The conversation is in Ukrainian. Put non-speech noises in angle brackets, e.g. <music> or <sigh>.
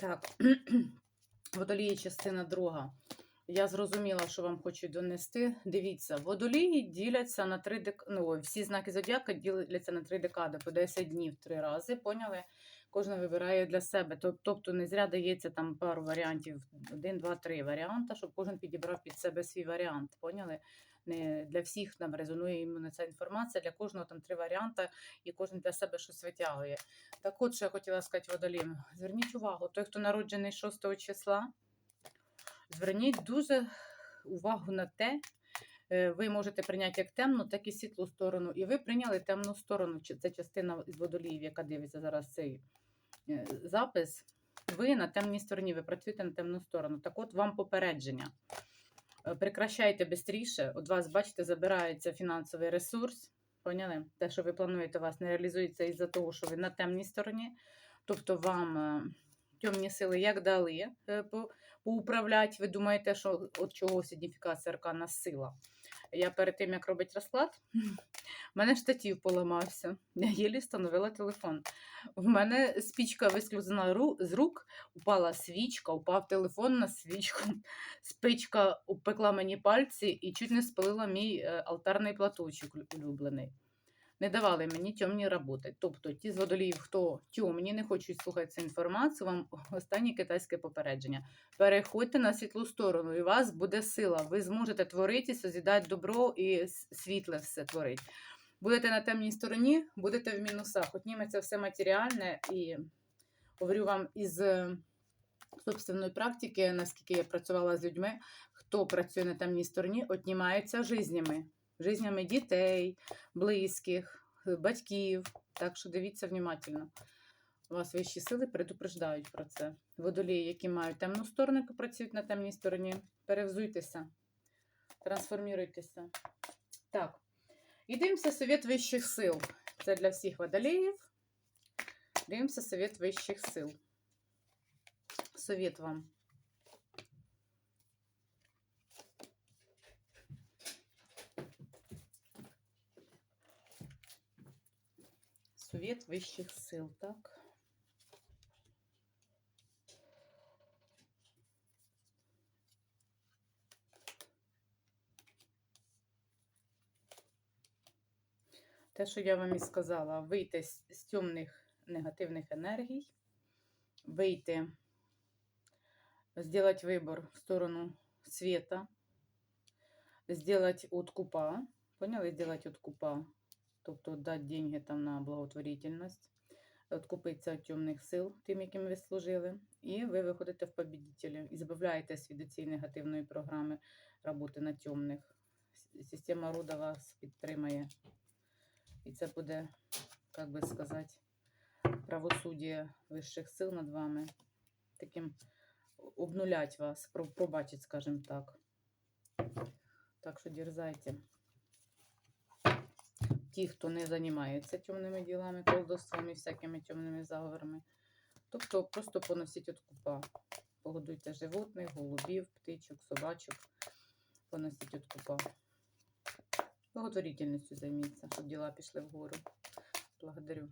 Так, <clears throat> водолії, частина друга. Я зрозуміла, що вам хочу донести. Дивіться, водолії діляться на три декади. ну, всі знаки зодіака діляться на три декади по 10 днів три рази. Поняли? Кожен вибирає для себе. Тобто не зря дається там пару варіантів, один, два, три варіанти, щоб кожен підібрав під себе свій варіант. Поняли? Не для всіх там резонує іменно ця інформація, для кожного там три варіанти, і кожен для себе щось витягує. Так от, що я хотіла сказати водолім. Зверніть увагу, той, хто народжений 6 числа, зверніть дуже увагу на те, ви можете прийняти як темну, так і світлу сторону. І ви прийняли темну сторону. Це частина з водоліїв, яка дивиться зараз цей е, запис. Ви на темній стороні, ви працюєте на темну сторону. Так от вам попередження. Е, Прекращайте швидше. От вас, бачите, забирається фінансовий ресурс. Поняли? Те, що ви плануєте, у вас не реалізується із-за того, що ви на темній стороні. Тобто вам е, темні сили як дали е, поуправляти. Ви думаєте, що от чого сигніфікація аркана сила. Я перед тим, як робити розклад, <laughs> в мене штатів поламався. Я єлі встановила телефон. В мене спічка вислюзана ру- з рук, упала свічка, упав телефон на свічку. <laughs> Спичка упекла мені пальці і чуть не спалила мій е, алтарний платочок улюблений. Не давали мені темні роботи. Тобто ті з водоліїв, хто темні, не хочуть слухати цю інформацію, вам останнє китайське попередження. Переходьте на світлу сторону, і у вас буде сила. Ви зможете творити, созідати добро і світле все творити. Будете на темній стороні, будете в мінусах. Отніметься все матеріальне і говорю вам із е, собственної практики, наскільки я працювала з людьми, хто працює на темній стороні, отнімається жизнями. Жизнями дітей, близьких, е, батьків. Так що дивіться внимательно. Вас вищі сили предупреждають про це. Водолії, які мають темну сторону, працюють на темній стороні, перевзуйтеся, трансформуйтеся. Так. І дивимося совет вищих сил. Це для всіх водоліїв. Дивимося совет вищих сил. Совет вам. Совет вищих сил, так. Те, що я вам і сказала, вийти з, темних негативних енергій, вийти, зробити вибор в сторону света, сделать откупа, поняли, сделать откупа, тобто дати деньги там на благотворительність, откупитися від темних сил, тим, яким ви служили, і ви виходите в побідітелі і збавляєтесь від цієї негативної програми роботи на темних. Система рода вас підтримає. І це буде, як би сказати, правосуддя вищих сил над вами. Таким обнулять вас, пробачить, скажімо так. Так що дерзайте. Ті, хто не займається темними ділами, колдовствами, всякими темними заговорами. Тобто просто поносіть от купа. Погодуйте животних, голубів, птичок, собачок. Поносіть от купа. Благотворительністю займіться, щоб діла пішли вгору. Благодарю.